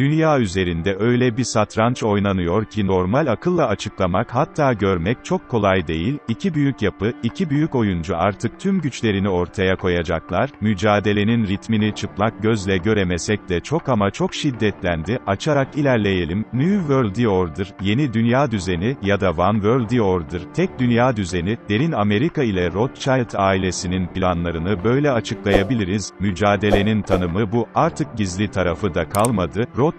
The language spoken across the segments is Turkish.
Dünya üzerinde öyle bir satranç oynanıyor ki normal akılla açıklamak hatta görmek çok kolay değil, iki büyük yapı, iki büyük oyuncu artık tüm güçlerini ortaya koyacaklar, mücadelenin ritmini çıplak gözle göremesek de çok ama çok şiddetlendi, açarak ilerleyelim, New World Order, yeni dünya düzeni, ya da One World Order, tek dünya düzeni, derin Amerika ile Rothschild ailesinin planlarını böyle açıklayabiliriz, mücadelenin tanımı bu, artık gizli tarafı da kalmadı, Rothschild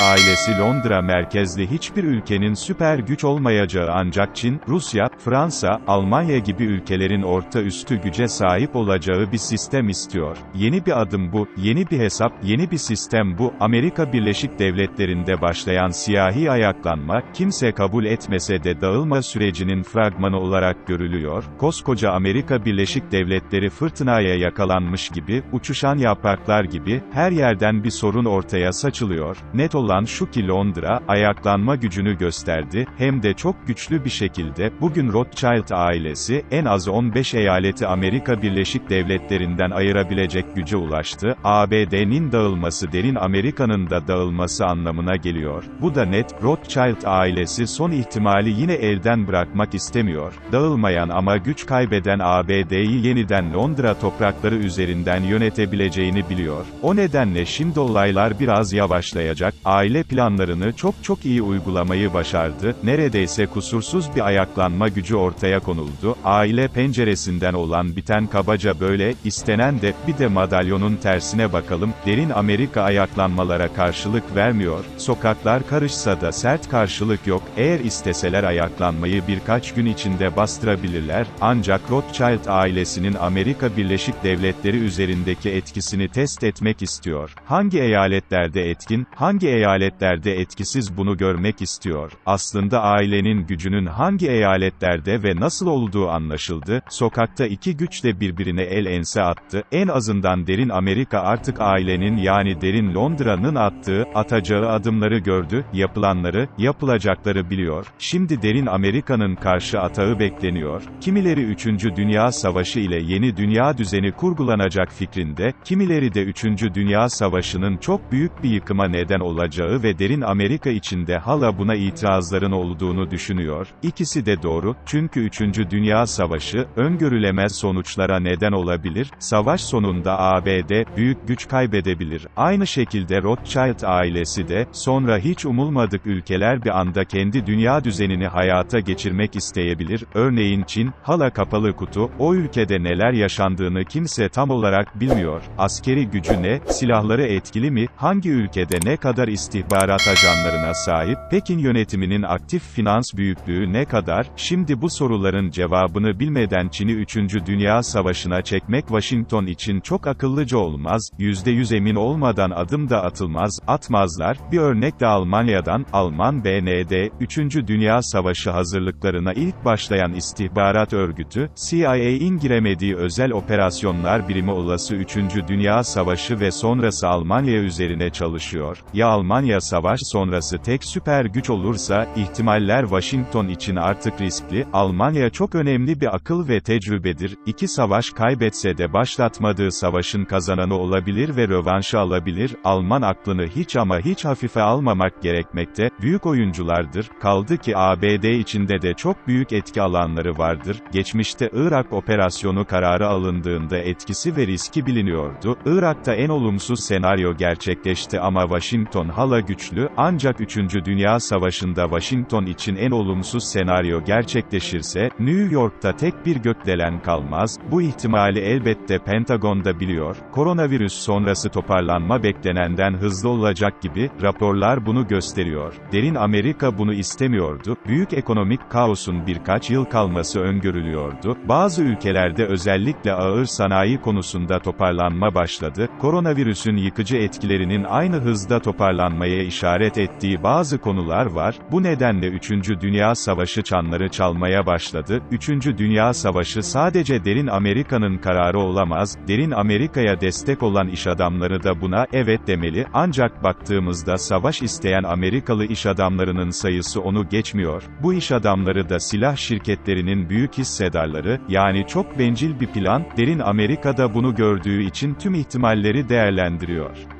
ailesi Londra merkezli hiçbir ülkenin süper güç olmayacağı ancak Çin, Rusya, Fransa, Almanya gibi ülkelerin orta üstü güce sahip olacağı bir sistem istiyor. Yeni bir adım bu, yeni bir hesap, yeni bir sistem bu, Amerika Birleşik Devletleri'nde başlayan siyahi ayaklanma, kimse kabul etmese de dağılma sürecinin fragmanı olarak görülüyor, koskoca Amerika Birleşik Devletleri fırtınaya yakalanmış gibi, uçuşan yapraklar gibi, her yerden bir sorun ortaya saçılıyor, net olan şu ki Londra, ayaklanma gücünü gösterdi, hem de çok güçlü bir şekilde, bugün Rothschild ailesi, en az 15 eyaleti Amerika Birleşik Devletleri'nden ayırabilecek güce ulaştı, ABD'nin dağılması derin Amerika'nın da dağılması anlamına geliyor, bu da net, Rothschild ailesi son ihtimali yine elden bırakmak istemiyor, dağılmayan ama güç kaybeden ABD'yi yeniden Londra toprakları üzerinden yönetebileceğini biliyor, o nedenle şimdi olaylar biraz yavaşlayacak, aile planlarını çok çok iyi uygulamayı başardı, neredeyse kusursuz bir ayaklanma gücü ortaya konuldu, aile penceresinden olan biten kabaca böyle, istenen de, bir de madalyonun tersine bakalım, derin Amerika ayaklanmalara karşılık vermiyor, sokaklar karışsa da sert karşılık yok, eğer isteseler ayaklanmayı birkaç gün içinde bastırabilirler, ancak Rothschild ailesinin Amerika Birleşik Devletleri üzerindeki etkisini test etmek istiyor. Hangi eyaletlerde etkin, hangi eyaletlerde etkisiz bunu görmek istiyor. Aslında ailenin gücünün hangi eyaletlerde ve nasıl olduğu anlaşıldı, sokakta iki güç de birbirine el ense attı, en azından derin Amerika artık ailenin yani derin Londra'nın attığı, atacağı adımları gördü, yapılanları, yapılacakları biliyor, şimdi derin Amerika'nın karşı atağı bekleniyor, kimileri 3. Dünya Savaşı ile yeni dünya düzeni kurgulanacak fikrinde, kimileri de 3. Dünya Savaşı'nın çok büyük bir yıkıma neden olacağı ve derin Amerika içinde hala buna itirazların olduğunu düşünüyor. İkisi de doğru, çünkü 3. Dünya Savaşı, öngörülemez sonuçlara neden olabilir, savaş sonunda ABD, büyük güç kaybedebilir. Aynı şekilde Rothschild ailesi de, sonra hiç umulmadık ülkeler bir anda kendi dünya düzenini hayata geçirmek isteyebilir, örneğin Çin, hala kapalı kutu, o ülkede neler yaşandığını kimse tam olarak bilmiyor, askeri gücü ne, silahları etkili mi, hangi ülkede ne kadar istihbarat ajanlarına sahip, Pekin yönetiminin aktif finans büyüklüğü ne kadar, şimdi bu soruların cevabını bilmeden Çin'i 3. Dünya Savaşı'na çekmek Washington için çok akıllıca olmaz, %100 emin olmadan adım da atılmaz, atmazlar, bir örnek de Almanya'dan, Alman BND, 3. Dünya Savaşı hazırlıklarına ilk başlayan istihbarat örgütü, CIA'in giremediği özel operasyonlar birimi olası 3. Dünya Savaşı ve sonrası Almanya üzerine çalışıyor, ya Almanya savaş sonrası tek süper güç olursa, ihtimaller Washington için artık riskli, Almanya çok önemli bir akıl ve tecrübedir, iki savaş kaybetse de başlatmadığı savaşın kazananı olabilir ve rövanşı alabilir, Alman aklını hiç ama hiç hafife almamak gerekmekte, büyük oyunculardır, kaldı ki ABD içinde de çok büyük etki alanları vardır, geçmişte Irak operasyonu kararı alındığında etkisi ve riski biliniyordu, Irak'ta en olumsuz senaryo gerçekleşti ama Washington hala güçlü, ancak 3. Dünya Savaşı'nda Washington için en olumsuz senaryo gerçekleşirse, New York'ta tek bir gökdelen kalmaz, bu ihtimali elbette Pentagon'da biliyor, koronavirüs sonrası toparlanma beklenenden hızlı olacak gibi, raporlar bunu gösteriyor. Derin Amerika bunu istemiyordu, büyük ekonomik kaosun birkaç yıl kalması öngörülüyordu, bazı ülkelerde özellikle ağır sanayi konusunda toparlanma başladı, koronavirüsün yıkıcı etkilerinin aynı hızda toparlanmaya işaret ettiği bazı konular var, bu nedenle 3. Dünya Savaşı çanları çalmaya başladı, 3. Dünya Savaşı sadece derin Amerika'nın kararı olamaz, derin Amerika'ya destek olan iş adamları da buna, evet demeli, ancak baktığımızda savaş isteyen Amerikalı iş adamlarının sayısı onu geçmiyor, bu iş adamları da silah şirketlerinin büyük hissedarları, yani çok bencil bir plan, derin Amerika'da bunu gördüğü için tüm ihtimalleri değerlendiriyor.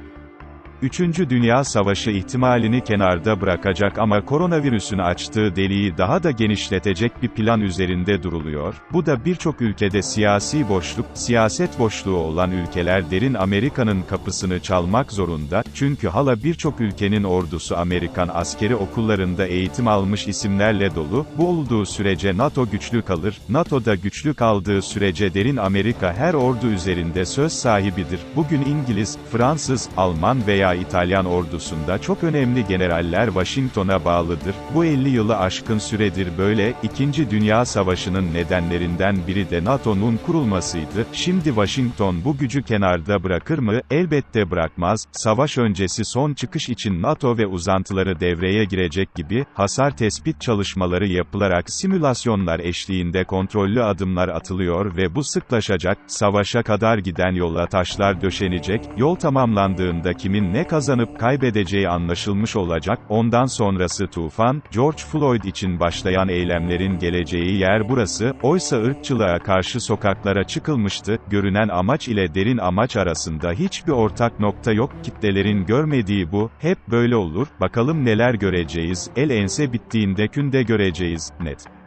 Üçüncü Dünya Savaşı ihtimalini kenarda bırakacak ama koronavirüsün açtığı deliği daha da genişletecek bir plan üzerinde duruluyor. Bu da birçok ülkede siyasi boşluk, siyaset boşluğu olan ülkeler derin Amerika'nın kapısını çalmak zorunda, çünkü hala birçok ülkenin ordusu Amerikan askeri okullarında eğitim almış isimlerle dolu, bu olduğu sürece NATO güçlü kalır, NATO'da güçlü kaldığı sürece derin Amerika her ordu üzerinde söz sahibidir. Bugün İngiliz, Fransız, Alman veya İtalyan ordusunda çok önemli generaller Washington'a bağlıdır. Bu 50 yılı aşkın süredir böyle, İkinci Dünya Savaşı'nın nedenlerinden biri de NATO'nun kurulmasıydı. Şimdi Washington bu gücü kenarda bırakır mı? Elbette bırakmaz. Savaş öncesi son çıkış için NATO ve uzantıları devreye girecek gibi, hasar tespit çalışmaları yapılarak simülasyonlar eşliğinde kontrollü adımlar atılıyor ve bu sıklaşacak, savaşa kadar giden yola taşlar döşenecek, yol tamamlandığında kimin ne kazanıp kaybedeceği anlaşılmış olacak, ondan sonrası tufan, George Floyd için başlayan eylemlerin geleceği yer burası, oysa ırkçılığa karşı sokaklara çıkılmıştı, görünen amaç ile derin amaç arasında hiçbir ortak nokta yok, kitlelerin görmediği bu, hep böyle olur, bakalım neler göreceğiz, el ense bittiğinde künde göreceğiz, net.